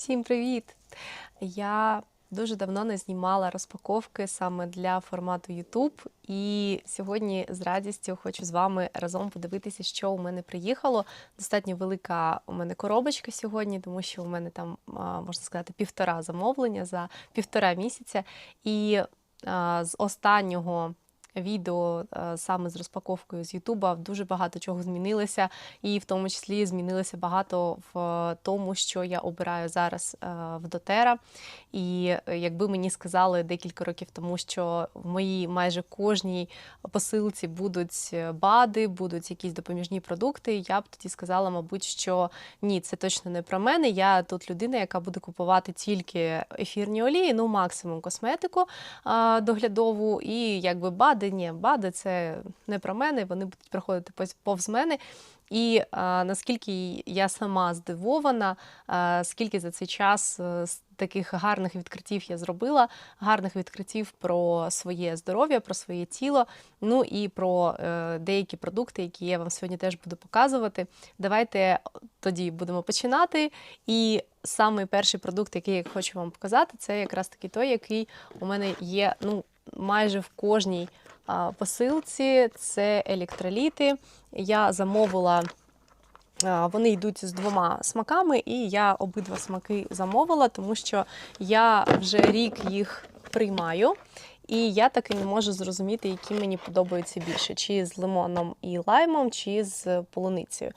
Всім привіт! Я дуже давно не знімала розпаковки саме для формату YouTube. І сьогодні з радістю хочу з вами разом подивитися, що у мене приїхало. Достатньо велика у мене коробочка сьогодні, тому що у мене там, можна сказати, півтора замовлення за півтора місяця. І з останнього відео е, саме з розпаковкою з Ютуба дуже багато чого змінилося, і в тому числі змінилося багато в тому, що я обираю зараз е, в Дотера. І е, якби мені сказали декілька років тому, що в моїй майже кожній посилці будуть БАДи, будуть якісь допоміжні продукти, я б тоді сказала, мабуть, що ні, це точно не про мене. Я тут людина, яка буде купувати тільки ефірні олії, ну максимум косметику доглядову, і якби БАДи, ні, БАДи це не про мене, вони будуть проходити повз- мене. І а, наскільки я сама здивована, а, скільки за цей час е, з таких гарних відкриттів я зробила, гарних відкриттів про своє здоров'я, про своє тіло, ну і про е, деякі продукти, які я вам сьогодні теж буду показувати. Давайте тоді будемо починати. І самий перший продукт, який я хочу вам показати, це якраз таки той, який у мене є ну, майже в кожній а, посилці. Це електроліти. Я замовила. Вони йдуть з двома смаками, і я обидва смаки замовила, тому що я вже рік їх приймаю. І я таки не можу зрозуміти, які мені подобаються більше: чи з лимоном і лаймом, чи з полуницею.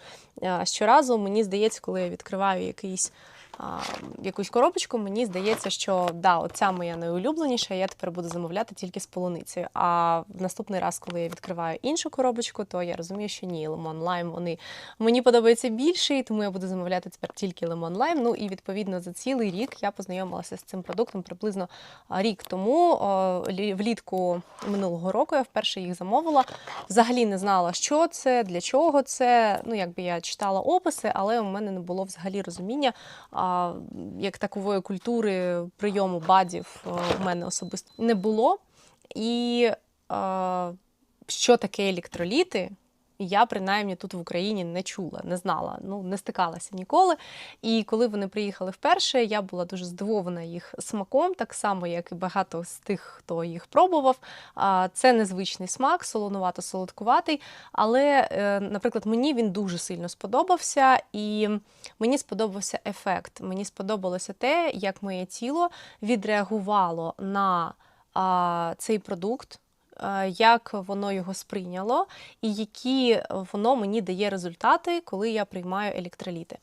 Щоразу мені здається, коли я відкриваю якийсь а, якусь коробочку, мені здається, що да, оця моя найулюбленіша, я тепер буду замовляти тільки з полуницею. А в наступний раз, коли я відкриваю іншу коробочку, то я розумію, що ні, лимон лайм вони мені подобаються більше, і тому я буду замовляти тепер тільки лимон лайм. Ну і відповідно за цілий рік я познайомилася з цим продуктом приблизно рік тому. О, Влітку минулого року я вперше їх замовила. Взагалі не знала, що це, для чого це. Ну, якби я читала описи, але у мене не було взагалі розуміння як такової культури прийому бадів е, в мене особисто не було. І а, що таке електроліти, я принаймні тут в Україні не чула, не знала, ну не стикалася ніколи. І коли вони приїхали вперше, я була дуже здивована їх смаком, так само, як і багато з тих, хто їх пробував. Це незвичний смак, солонувато-солодкуватий. Але, е, наприклад, мені він дуже сильно сподобався, і мені сподобався ефект. Мені сподобалося те, як моє тіло відреагувало на цей продукт. Е, Як воно його сприйняло, і які воно мені дає результати, коли я приймаю електроліти.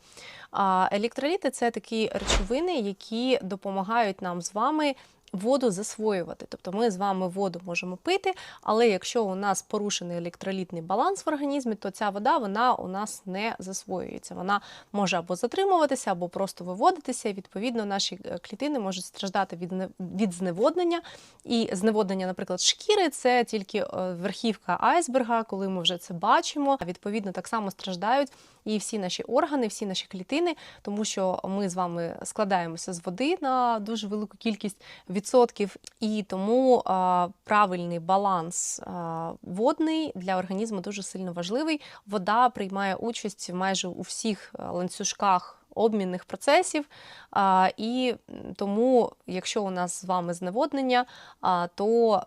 Електроліти це такі речовини, які допомагають нам з вами воду засвоювати. Тобто ми з вами воду можемо пити, але якщо у нас порушений електролітний баланс в організмі, то ця вода вона у нас не засвоюється. Вона може або затримуватися, або просто виводитися. І відповідно наші е, клітини можуть страждати від від зневоднення. І зневоднення, наприклад, шкіри це тільки е, верхівка айсберга, коли ми вже це бачимо. Відповідно, так само страждають і всі наші органи, всі наші клітини, тому що ми з вами складаємося з води на дуже велику кількість відсотків, і тому а, правильний баланс а, водний для організму дуже сильно важливий. Вода приймає участь майже у всіх ланцюжках. Обмінних процесів, і тому, якщо у нас з вами зневоднення, то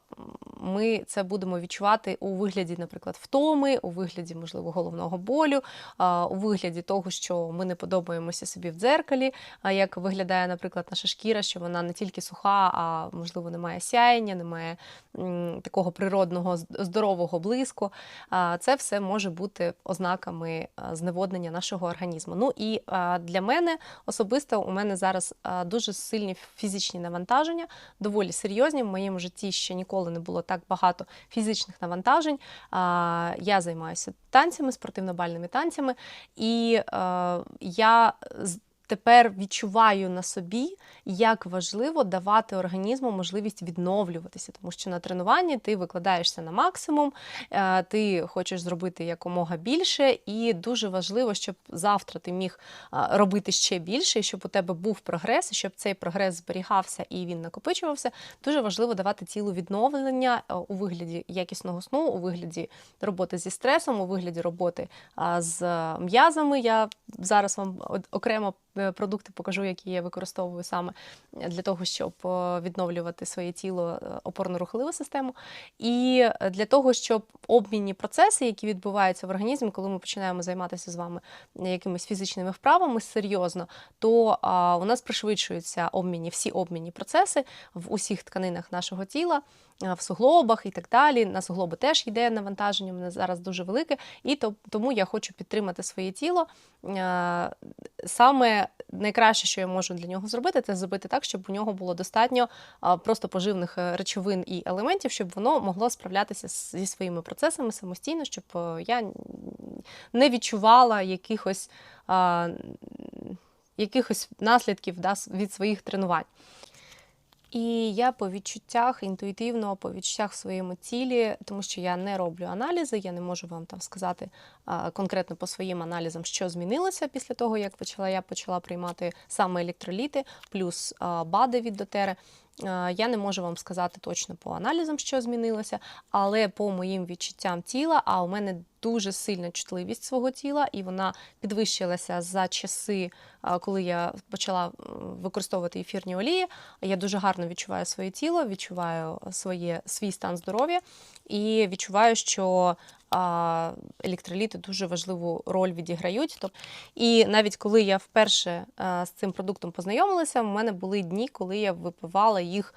ми це будемо відчувати у вигляді, наприклад, втоми, у вигляді, можливо, головного болю, у вигляді того, що ми не подобаємося собі в дзеркалі, як виглядає, наприклад, наша шкіра, що вона не тільки суха, а можливо немає сяєння, немає такого природного здорового блиску. Це все може бути ознаками зневоднення нашого організму. Ну і для мене особисто у мене зараз дуже сильні фізичні навантаження, доволі серйозні. В моєму житті ще ніколи не було так багато фізичних навантажень. Я займаюся танцями, спортивно-бальними танцями, і е, я тепер відчуваю на собі, як важливо давати організму можливість відновлюватися, тому що на тренуванні ти викладаєшся на максимум, е, ти хочеш зробити якомога більше, і дуже важливо, щоб завтра ти міг е, робити ще більше, щоб у тебе був прогрес, щоб цей прогрес зберігався і він накопичувався. Дуже важливо давати тілу відновлення е, у вигляді якісного сну, у вигляді роботи зі стресом, у вигляді роботи з м'язами. Я зараз вам окремо продукти покажу, які я використовую саме для того, щоб е, відновлювати своє тіло, е, опорно-рухливу систему, і е, для того, щоб обмінні процеси, які відбуваються в організмі, коли ми починаємо займатися з вами якимись фізичними вправами серйозно, то у нас пришвидшуються обмінні, всі обмінні процеси в усіх тканинах нашого тіла. В суглобах і так далі. На суглоби теж йде навантаження, мене зараз дуже велике, і то, тому я хочу підтримати своє тіло. Саме найкраще, що я можу для нього зробити, це зробити так, щоб у нього було достатньо просто поживних е, речовин і елементів, щоб воно могло справлятися зі своїми процесами самостійно, щоб е, я не відчувала якихось, якихось наслідків да, від своїх тренувань. І я по відчуттях, інтуїтивно, по відчуттях в своєму тілі, тому що я не роблю аналізи, я не можу вам там сказати конкретно по своїм аналізам, що змінилося після того, як почала я почала приймати саме електроліти, плюс БАДи від дотери. А, Я не можу вам сказати точно по аналізам, що змінилося, але по моїм відчуттям тіла, а у мене дуже сильна чутливість свого тіла, і вона підвищилася за часи, коли я почала використовувати ефірні олії. Я дуже гарно відчуваю своє тіло, відчуваю своє, свій стан здоров'я і відчуваю, що електроліти дуже важливу роль відіграють. І навіть коли я вперше з цим продуктом познайомилася, в мене були дні, коли я випивала їх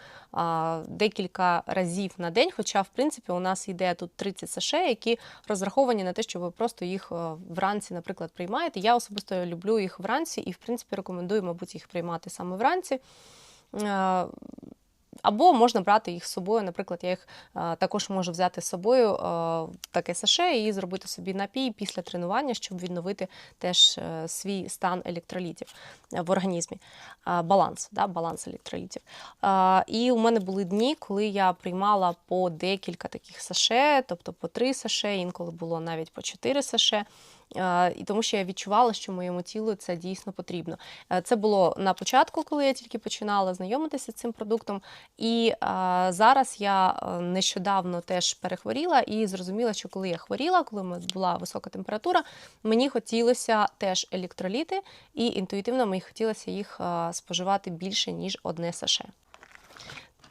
декілька разів на день. Хоча, в принципі, у нас йде тут 30 саше, які розраховані на те, що ви просто їх вранці, наприклад, приймаєте. Я особисто люблю їх вранці і, в принципі, рекомендую, мабуть, їх приймати саме вранці. Або можна брати їх з собою. Наприклад, я їх е, також можу взяти з собою е, в таке саше і зробити собі напій після тренування, щоб відновити теж е, свій стан електролітів в організмі. Баланс, да, баланс електролітів. І у мене були дні, коли я приймала по декілька таких саше, тобто по три саше, інколи було навіть по чотири саше. Е, І тому що я відчувала, що моєму тілу це дійсно потрібно. Е, Це було на початку, коли я тільки починала знайомитися з цим продуктом. І е, зараз я нещодавно теж перехворіла і зрозуміла, що коли я хворіла, коли була висока температура, мені хотілося теж електроліти, і інтуїтивно мені хотілося їх споживати більше, ніж одне саше.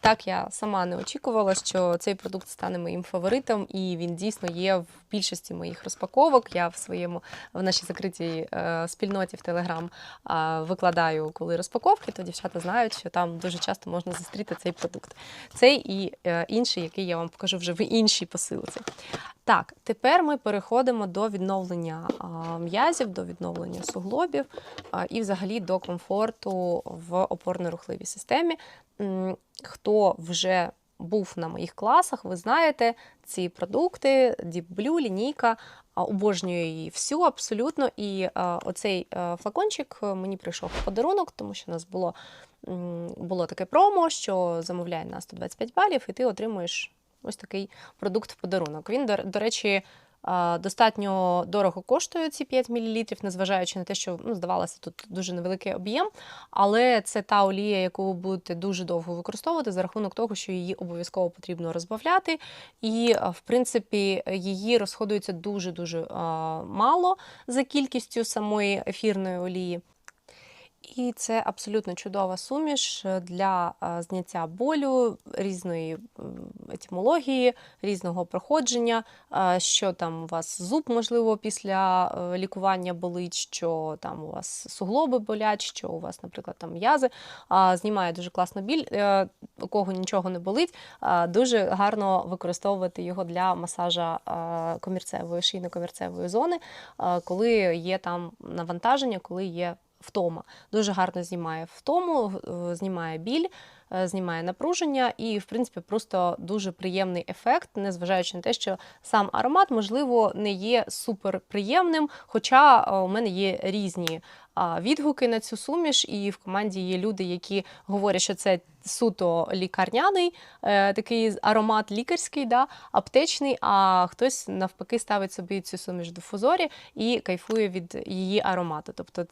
Так, я сама не очікувала, що цей продукт стане моїм фаворитом, і він дійсно є в більшості моїх розпаковок. Я в своєму в нашій закритій е, спільноті в Телеграм е, викладаю коли розпаковки, то дівчата знають, що там дуже часто можна зустріти цей продукт. Цей і е, інший, який я вам покажу вже в іншій посилці. Так, тепер ми переходимо до відновлення м'язів, до відновлення суглобів і взагалі до комфорту в опорно-рухливій системі. Хто вже був на моїх класах, ви знаєте ці продукти, Deep Blue, лінійка. Обожнюю її всю абсолютно. І оцей флакончик е, мені прийшов в подарунок, тому що у нас було, було таке промо, що замовляє на 125 балів, і ти отримуєш ось такий продукт в подарунок. Він, до, речі, достатньо дорого коштує ці 5 мл, незважаючи на те, що ну, здавалося, тут дуже невеликий об'єм, але це та олія, яку ви будете дуже довго використовувати за рахунок того, що її обов'язково потрібно розбавляти. І, в принципі, її розходується дуже-дуже мало за кількістю самої ефірної олії. І це абсолютно чудова суміш е, для е, зняття болю, різної м, етимології, різного проходження, е, що там у вас зуб, можливо, після лікування болить, що там у вас суглоби болять, що у вас, наприклад, там м'язи. Знімає дуже класно біль, у кого нічого не болить, дуже гарно використовувати його для масажа комірцевої, шийно-комірцевої зони, коли є там навантаження, коли є втома. Дуже гарно знімає втому, знімає біль, знімає напруження і, в принципі, просто дуже приємний ефект, незважаючи на те, що сам аромат, можливо, не є суперприємним, хоча е, у мене є різні відгуки на цю суміш, і в команді є люди, які говорять, що це суто лікарняний е, такий аромат лікарський, да, аптечний, а хтось навпаки ставить собі цю суміш в дифузорі і кайфує від її аромату. Тобто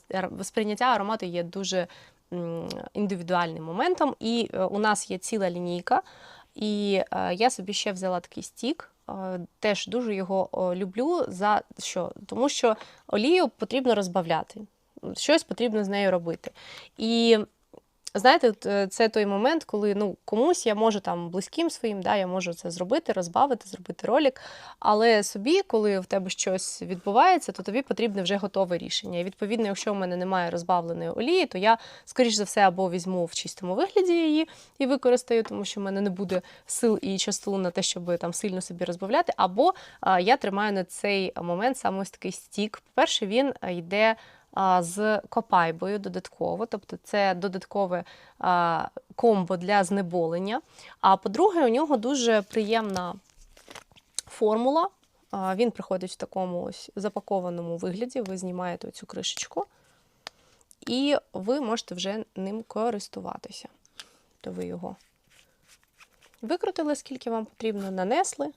сприйняття аромату є дуже індивідуальним моментом. І е, у нас є ціла лінійка, і е, я собі ще взяла такий стік. е, Теж дуже його люблю за що? Тому що олію потрібно розбавляти. щось потрібно з нею робити. І знаєте, е, це той момент, коли ну, комусь я можу там близьким своїм, да, я можу це зробити, розбавити, зробити ролик. Але собі, коли в тебе щось відбувається, то тобі потрібне вже готове рішення. І відповідно, якщо в мене немає розбавленої олії, то я, скоріш за все, або візьму в чистому вигляді її і використаю, тому що в мене не буде сил і часу на те, щоб там сильно собі розбавляти, або я тримаю на цей момент саме ось такий стік. По-перше, він йде а, з копайбою додатково, тобто це додаткове комбо для знеболення. А по-друге, у нього дуже приємна формула. Він приходить в такому ось запакованому вигляді. Ви знімаєте цю кришечку, і ви можете вже ним користуватися. То ви його викрутили, скільки вам потрібно, нанесли.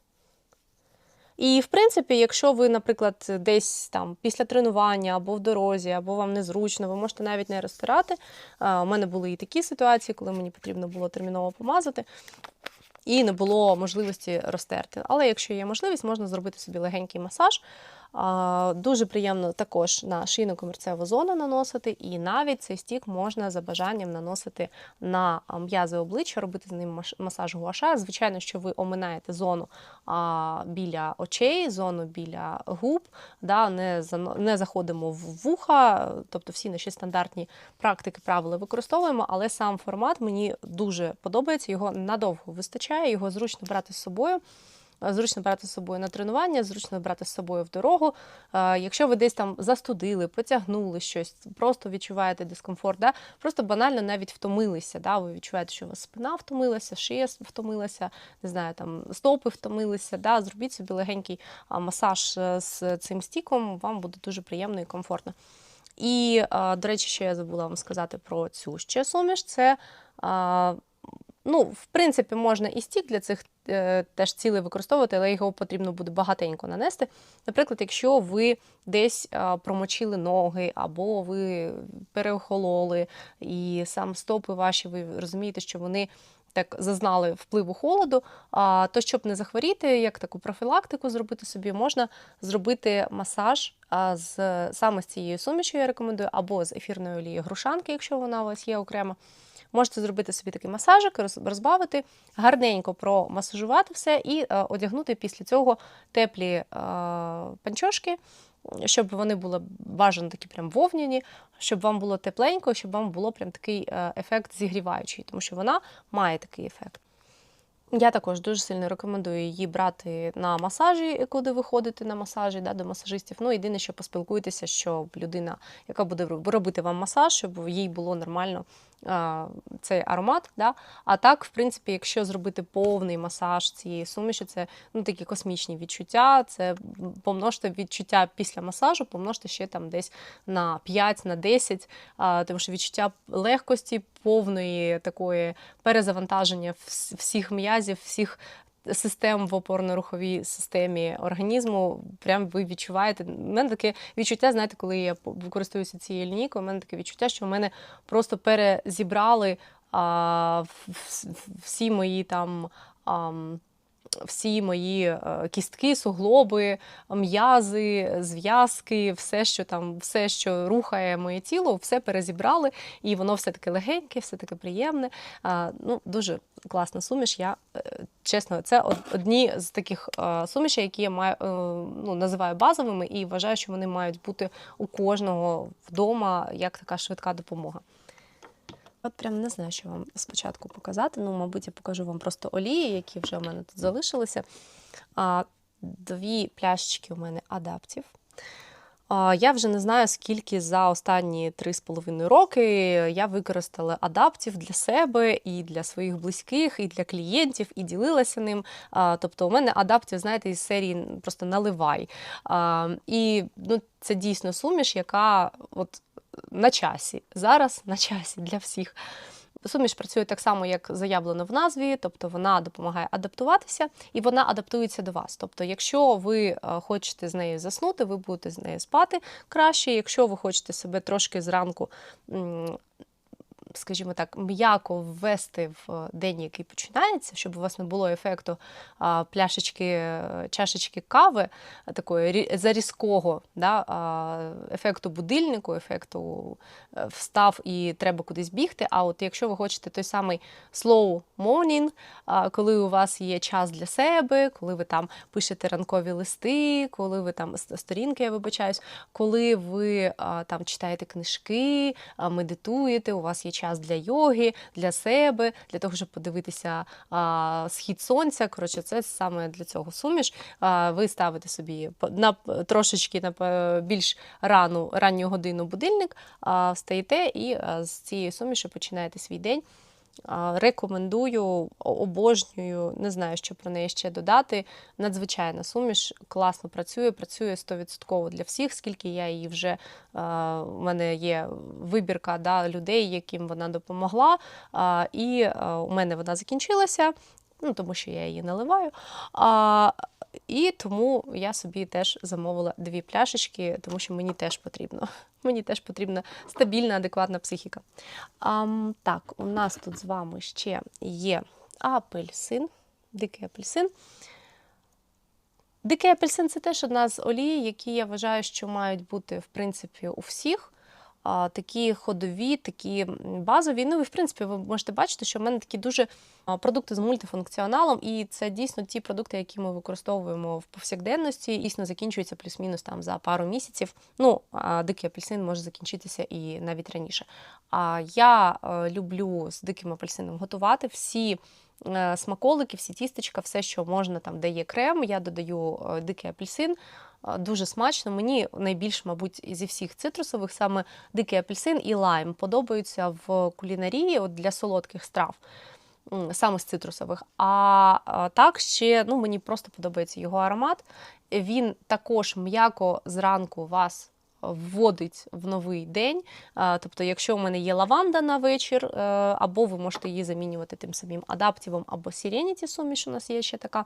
І, в принципі, якщо ви, наприклад, десь там після тренування або в дорозі, або вам незручно, ви можете навіть не розтирати. У мене були і такі ситуації, коли мені потрібно було терміново помазати. І не було можливості розтерти. Але якщо є можливість, можна зробити собі легенький масаж. Дуже приємно також на шийну комірцеву зону наносити, і навіть цей стік можна за бажанням наносити на м'язи обличчя, робити з ним масаж гуаша. Звичайно, що ви оминаєте зону біля очей, зону біля губ, да, не заходимо в вуха, тобто всі наші стандартні практики, правила використовуємо, але сам формат мені дуже подобається, його надовго вистачає, його зручно брати з собою. Е, Зручно брати з собою на тренування, зручно брати з собою в дорогу. Е, Якщо ви десь там застудили, потягнули щось, просто відчуваєте дискомфорт, да? просто банально навіть втомилися. Да? Ви відчуваєте, що у вас спина втомилася, шия втомилася, не знаю, там стопи втомилися. Да? Зробіть собі легенький масаж е, з цим стіком, вам буде дуже приємно і комфортно. І, до речі, що я забула вам сказати про цю ще суміш, це. Ну, в принципі, можна і стік для цих е, теж цілей використовувати, але його потрібно буде багатенько нанести. Наприклад, якщо ви десь е, промочили ноги, або ви переохололи, і сам стопи ваші, ви розумієте, що вони так зазнали впливу холоду, то щоб не захворіти, як таку профілактику зробити собі, можна зробити масаж з саме з цією сумішю, я рекомендую, або з ефірної олії грушанки, якщо вона у вас є окремо. Можете зробити собі такий масажик, розбавити, гарненько промасажувати все і е, одягнути після цього теплі е, панчошки, щоб вони були бажано такі прям вовняні, щоб вам було тепленько, щоб вам було прям такий е, ефект зігріваючий, тому що вона має такий ефект. Я також дуже сильно рекомендую її брати на масажі, куди ви ходите на масажі да, до масажистів. Ну, єдине, що поспілкуйтеся, щоб людина, яка буде робити вам масаж, щоб їй було нормально цей аромат. Да? А так, в принципі, якщо зробити повний масаж цієї суміші, це ну, такі космічні відчуття. Це помножте відчуття після масажу, помножте ще там десь на 5, на 10, а, тому що відчуття легкості, повної такої перезавантаження всіх м'язів, всіх систем в опорно-руховій системі організму. Прям ви відчуваєте. У мене таке відчуття, знаєте, коли я користуюся цією лінійкою, у мене таке відчуття, що в мене просто перезібрали а, всі мої там. ам, всі мої е, кістки, суглоби, м'язи, зв'язки, все, що там, все, що рухає моє тіло, все перезібрали, і воно все таке легеньке, все таке приємне. Ну, дуже класна суміш. Я е, чесно, це одні з таких е, сумішей, які я маю, ну, називаю базовими, і вважаю, що вони мають бути у кожного вдома як така швидка допомога. От прям не знаю, що вам спочатку показати. Ну, мабуть, я покажу вам просто олії, які вже у мене тут залишилися. А, Дві пляшечки у мене адаптів. А, Я вже не знаю, скільки за останні 3,5 роки я використала адаптів для себе і для своїх близьких, і для клієнтів, і ділилася ним. А, Тобто, у мене адаптів, знаєте, із серії просто наливай. А, І ну, це дійсно суміш, яка от на часі. Зараз на часі для всіх. Суміш працює так само, як заявлено в назві, тобто вона допомагає адаптуватися і вона адаптується до вас. Тобто, якщо ви е, хочете з нею заснути, ви будете з нею спати краще. Якщо ви хочете себе трошки зранку скажімо так, м'яко ввести в день, який починається, щоб у вас не було ефекту пляшечки, е, чашечки кави, такої зарізкого, да, ефекту будильнику, ефекту е, встав і треба кудись бігти. А от якщо ви хочете той самий slow morning, коли у вас є час для себе, коли ви там пишете ранкові листи, коли ви там сторінки, я вибачаюсь, коли ви там читаєте книжки, медитуєте, у вас є час для йоги, для себе, для того, щоб подивитися а, схід сонця. Коротше, це саме для цього суміш. А, ви ставите собі на трошечки на більш рану, ранню годину будильник, а, встаєте і а, з цієї суміші починаєте свій день. Рекомендую, обожнюю, не знаю, що про неї ще додати. Надзвичайна суміш, класно працює, працює 100% для всіх, скільки я її вже у мене є вибірка да, людей, яким вона допомогла. І у мене вона закінчилася, ну, тому що я її наливаю. А, і тому я собі теж замовила дві пляшечки, тому що мені теж потрібно. Мені теж потрібна стабільна, адекватна психіка. Ам, так, у нас тут з вами ще є апельсин, дикий апельсин. Дикий апельсин це теж одна з олій, які я вважаю, що мають бути в принципі у всіх. Такі ходові, такі базові. Ну, і в принципі, ви можете бачити, що в мене такі дуже продукти з мультифункціоналом, і це дійсно ті продукти, які ми використовуємо в повсякденності, дійсно закінчуються плюс-мінус там за пару місяців. Ну, дикий апельсин може закінчитися і навіть раніше. А я е, люблю з диким апельсином готувати всі. е, Смаколики, всі тістечка, все, що можна там, де є крем, я додаю е, дикий апельсин. Дуже смачно. Мені найбільш, мабуть, зі всіх цитрусових саме дикий апельсин і лайм подобаються в кулінарії от для солодких страв. Саме з цитрусових. А, так ще ну, мені просто подобається його аромат. Він також м'яко зранку вас вводить в новий день. Тобто, якщо у мене є лаванда на вечір, е, або ви можете її замінювати тим самим адаптивом або Serenity суміш, у нас є ще така.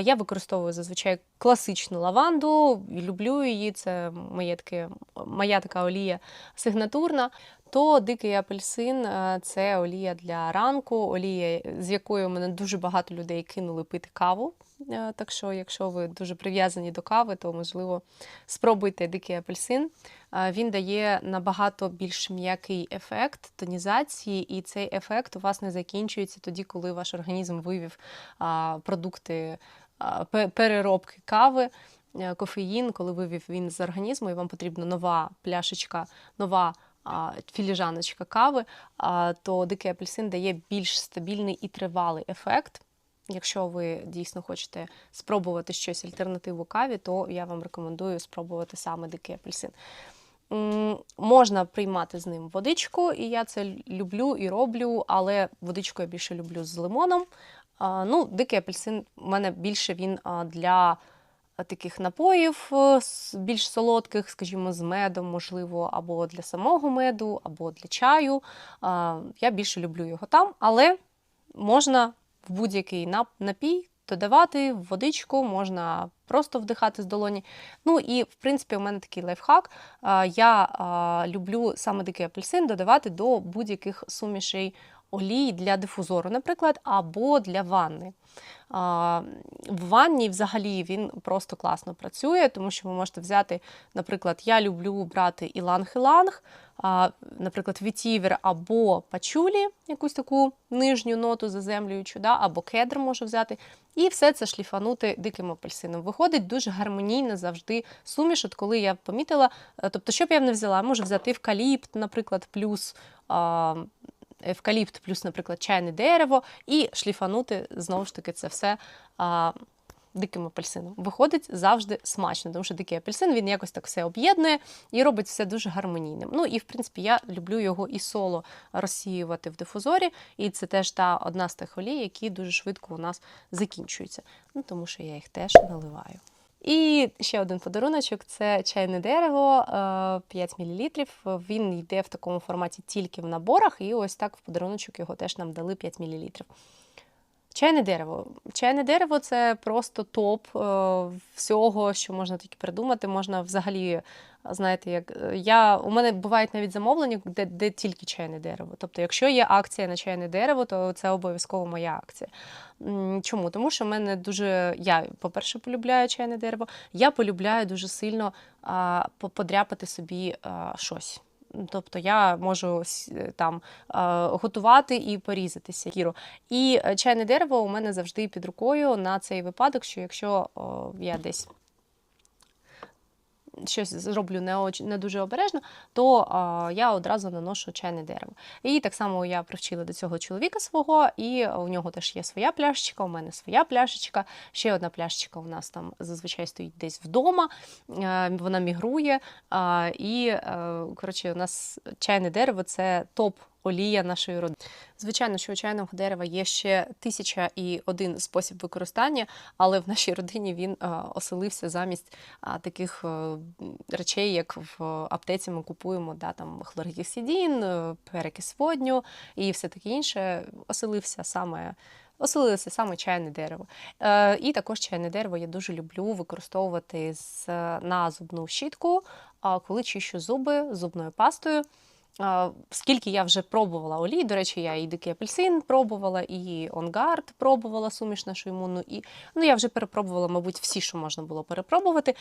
Я використовую зазвичай класичну лаванду, люблю її, це моє таке, моя така олія сигнатурна. То дикий апельсин е, це олія для ранку, олія, з якою мене дуже багато людей кинули пити каву. Е, Так що, якщо ви дуже прив'язані до кави, то можливо спробуйте дикий апельсин. Е, Він дає набагато більш м'який ефект тонізації, і цей ефект у вас не закінчується тоді, коли ваш організм вивів продукти переробки кави. Кофеїн, коли вивів він з організму, і вам потрібна нова пляшечка, нова філіжаночка кави, то дикий апельсин дає більш стабільний і тривалий ефект. Якщо ви дійсно хочете спробувати щось альтернативу каві, то я вам рекомендую спробувати саме дикий апельсин. Можна приймати з ним водичку, і я це люблю і роблю, але водичку я більше люблю з лимоном. Ну, дикий апельсин у мене більше він для таких напоїв е, більш солодких, скажімо, з медом, можливо, або для самого меду, або для чаю. Я більше люблю його там, але можна в будь-який напій додавати в водичку, можна просто вдихати з долоні. Ну і в принципі, у мене такий лайфхак. Я люблю саме дикий апельсин додавати до будь-яких сумішей олій для дифузору, наприклад, або для ванни. В ванні взагалі він просто класно працює, тому що ви можете взяти, наприклад, я люблю брати іланг-іланг, наприклад, вітівер або пачулі, якусь таку нижню ноту заземлюючу, да, або кедр можу взяти, і все це шліфанути диким апельсином. Виходить дуже гармонійно завжди суміш. От коли я помітила, е, тобто, що б я не взяла, можу взяти евкаліпт, наприклад, плюс. Евкаліпт плюс, наприклад, чайне дерево, і шліфанути знову ж таки це все а, диким апельсином. Виходить завжди смачно, тому що дикий апельсин він якось так все об'єднує і робить все дуже гармонійним. Ну і в принципі я люблю його і соло розсіювати в дифузорі, і це теж та одна з тих олій, які дуже швидко у нас закінчуються. Ну тому що я їх теж наливаю. І ще один подаруночок це чайне дерево е, 5 мл. Він йде в такому форматі тільки в наборах, і ось так в подаруночок його теж нам дали 5 мл. Чайне дерево. Чайне дерево це просто топ е, всього, що можна тільки придумати. Можна взагалі, знаєте, як е, я у мене бувають навіть замовлення, де, де тільки чайне дерево. Тобто, якщо є акція на чайне дерево, то це обов'язково моя акція. Чому? Тому що в мене дуже я, по-перше, полюбляю чайне дерево. Я полюбляю дуже сильно а, подряпати собі а, щось. Тобто я можу там готувати і порізатися кіру. І е, чайне дерево у мене завжди під рукою на цей випадок, що якщо я десь щось зроблю не, оч- не дуже обережно, то а, я одразу наношу чайне дерево. І так само я привчила до цього чоловіка свого, і у нього теж є своя пляшечка, у мене своя пляшечка. Ще одна пляшечка у нас там зазвичай стоїть десь вдома, е, вона мігрує. а, І е, коротше, у нас чайне дерево це топ. Олія нашої родини. Звичайно, що у чайного дерева є ще тисяча і один спосіб використання, але в нашій родині він е, оселився замість таких е, речей, як в аптеці ми купуємо, да, там хлоргексидін, е, перекис водню і все таке інше. Оселився саме. Оселилося саме чайне дерево. Е, і також чайне дерево я дуже люблю використовувати з, на зубну щітку, коли чищу зуби зубною пастою. Скільки я вже пробувала олій, до речі, я і дикий апельсин пробувала, і онгард пробувала суміш нашу імунну, і ну я вже перепробувала, мабуть, всі, що можна було перепробувати.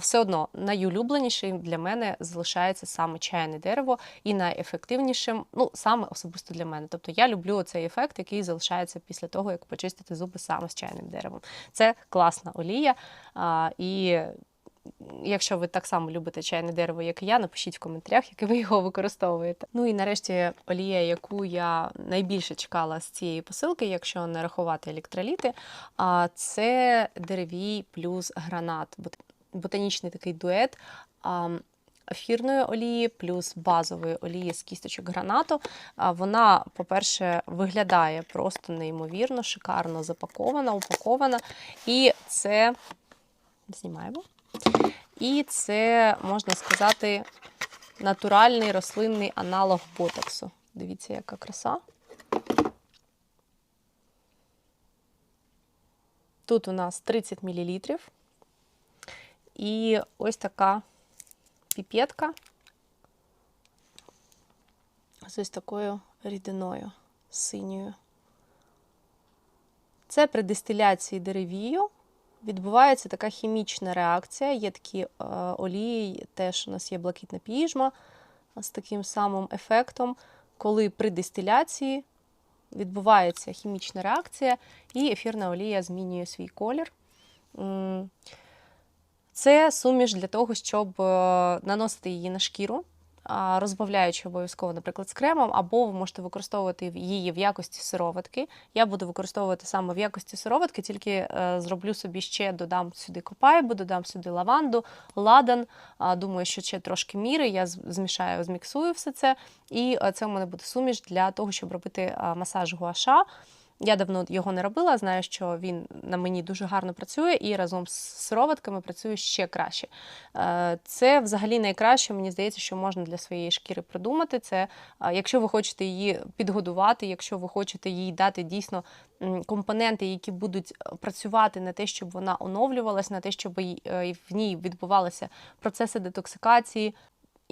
Все одно найулюбленішим для мене залишається саме чайне дерево, і найефективнішим, ну саме особисто для мене. Тобто я люблю цей ефект, який залишається після того, як почистити зуби саме з чайним деревом. Це класна олія. І Якщо ви так само любите чайне дерево, як і я, напишіть в коментарях, як ви його використовуєте. Ну і нарешті олія, яку я найбільше чекала з цієї посилки, якщо не рахувати електроліти, це деревій плюс гранат. Ботанічний такий дует. Ефірної олії плюс базової олії з кісточок гранату. Вона, по-перше, виглядає просто неймовірно, шикарно запакована, упакована. І це знімаємо. І це, можна сказати, натуральний рослинний аналог ботоксу. Дивіться, яка краса. Тут у нас 30 мл. І ось така піпетка з ось такою рідиною синьою. Це при дистиляції деревію відбувається така хімічна реакція. Є такі е, олії, теж у нас є блакитна піжма з таким самим ефектом, коли при дистиляції відбувається хімічна реакція, і ефірна олія змінює свій колір. Це суміш для того, щоб е, наносити її на шкіру, розбавляючи обов'язково, наприклад, з кремом, або ви можете використовувати її в якості сироватки. Я буду використовувати саме в якості сироватки, тільки е, зроблю собі ще додам сюди копайбу, додам сюди лаванду, ладан. Думаю, що ще трошки міри. Я змішаю, зміксую все це. І е, це у мене буде суміш для того, щоб робити масаж гуаша. Я давно його не робила, знаю, що він на мені дуже гарно працює і разом з сироватками працює ще краще. Е, Це взагалі найкраще, мені здається, що можна для своєї шкіри придумати. Це якщо ви хочете її підгодувати, якщо ви хочете їй дати дійсно компоненти, які будуть е, працювати на те, щоб вона оновлювалась, на те, щоб е, в ній відбувалися процеси детоксикації.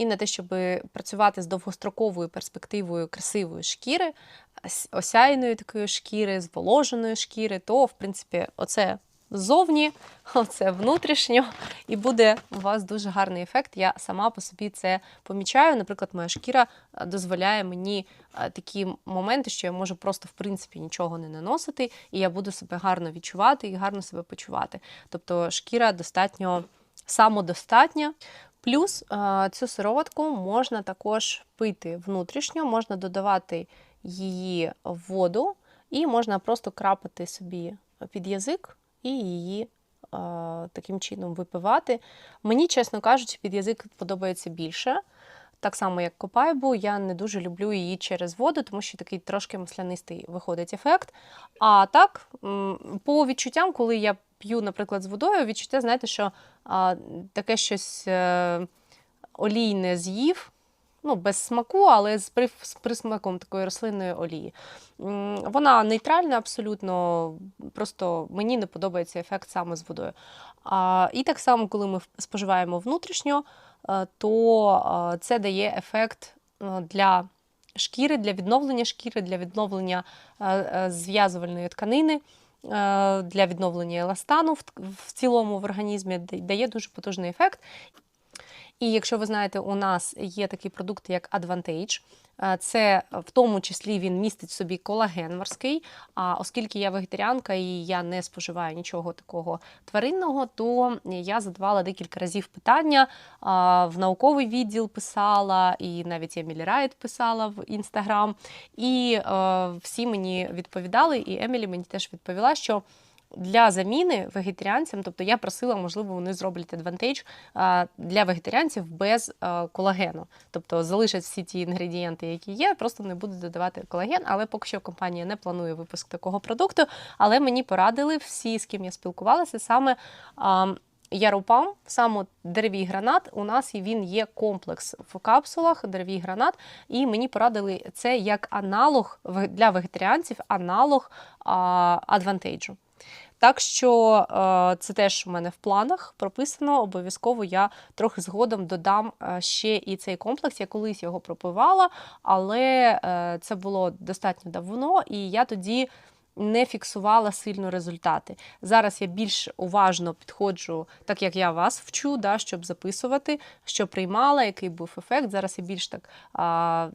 І на те, щоб працювати з довгостроковою перспективою красивої шкіри, ос- осяйної такої шкіри, зволоженої шкіри, то, в принципі, оце ззовні, оце внутрішньо, і буде у вас дуже гарний ефект. Я сама по собі це помічаю. Наприклад, моя шкіра дозволяє мені такі моменти, що я можу просто в принципі нічого не наносити, і я буду себе гарно відчувати і гарно себе почувати. Тобто шкіра достатньо самодостатня. Плюс е, цю сироватку можна також пити внутрішньо, можна додавати її в воду, і можна просто крапати собі під язик і її е, таким чином випивати. Мені, чесно кажучи, під язик подобається більше. Так само, як копайбу, я не дуже люблю її через воду, тому що такий трошки маслянистий виходить ефект. А так, по відчуттям, коли я п'ю, наприклад, з водою, відчуття, знаєте, що а, таке щось е, олійне з'їв, ну, без смаку, але з присмаком такої рослинної олії. Вона нейтральна абсолютно, просто мені не подобається ефект саме з водою. А, і так само, коли ми споживаємо внутрішньо, е, то е, це дає ефект е, для шкіри, для відновлення шкіри, для відновлення зв'язувальної тканини, для відновлення еластану в, цілому в організмі, да- дає дуже потужний ефект. І якщо ви знаєте, у нас є такий продукт, як Advantage. Е, Це в тому числі він містить собі колаген морський. А оскільки я вегетаріанка і я не споживаю нічого такого тваринного, то я задавала декілька разів питання в науковий відділ писала, і навіть Емілі Райт писала в інстаграм. І е, всі мені відповідали, і Емілі мені теж відповіла, що для заміни вегетаріанцям, тобто я просила, можливо, вони зроблять адвантаж для вегетаріанців без е, колагену. Тобто залишать всі ті інгредієнти, які є, просто не будуть додавати колаген. Але поки що компанія не планує випуск такого продукту. Але мені порадили всі, з ким я спілкувалася, саме. а, Яропам, саме деревій гранат, у нас він є комплекс в капсулах, деревій гранат, і мені порадили це як аналог для вегетаріанців, аналог адвантейджу. Так що е, це теж у мене в планах прописано. Обов'язково я трохи згодом додам е, ще і цей комплекс. Я колись його пропивала, але е, це було достатньо давно, і я тоді не фіксувала сильно результати. Зараз я більш уважно підходжу, так як я вас вчу, да, щоб записувати, що приймала, який був ефект. Зараз я більш так а,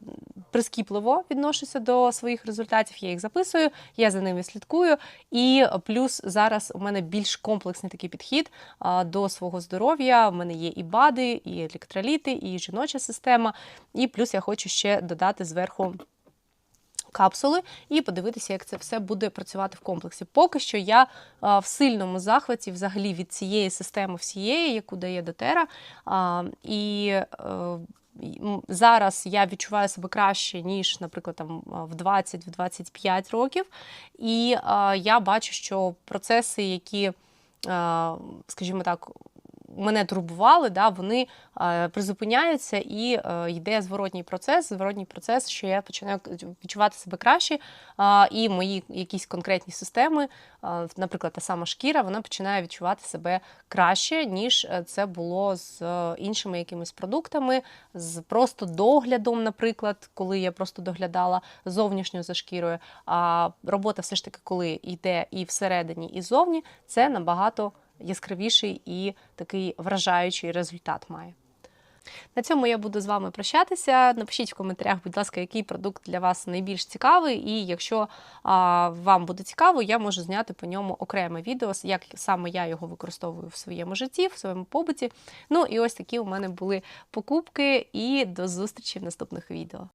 прискіпливо відношуся до своїх результатів. Я їх записую, я за ними слідкую. І плюс зараз у мене більш комплексний такий підхід а, до свого здоров'я. У мене є і БАДи, і електроліти, і жіноча система. І плюс я хочу ще додати зверху. Капсули і подивитися, як це все буде працювати в комплексі. Поки що я в сильному захваті взагалі від цієї системи всієї, яку дає дотера. І е, зараз я відчуваю себе краще, ніж, наприклад, там в 20-25 років. І я бачу, що процеси, які, скажімо так, мене турбували, да, вони е, призупиняються і е, йде зворотній процес, зворотній процес, що я починаю відчувати себе краще, і мої якісь конкретні системи, а, наприклад, та сама шкіра, вона починає відчувати себе краще, ніж е, це було з е, іншими якимись продуктами, з просто доглядом, наприклад, коли я просто доглядала зовнішньо за шкірою. А робота все ж таки, коли йде і всередині, і зовні, це набагато яскравіший і такий вражаючий результат має. На цьому я буду з вами прощатися. Напишіть в коментарях, будь ласка, який продукт для вас найбільш цікавий, і якщо а, вам буде цікаво, я можу зняти по ньому окреме відео, як саме я його використовую в своєму житті, в своєму побуті. Ну і ось такі у мене були покупки, і до зустрічі в наступних відео.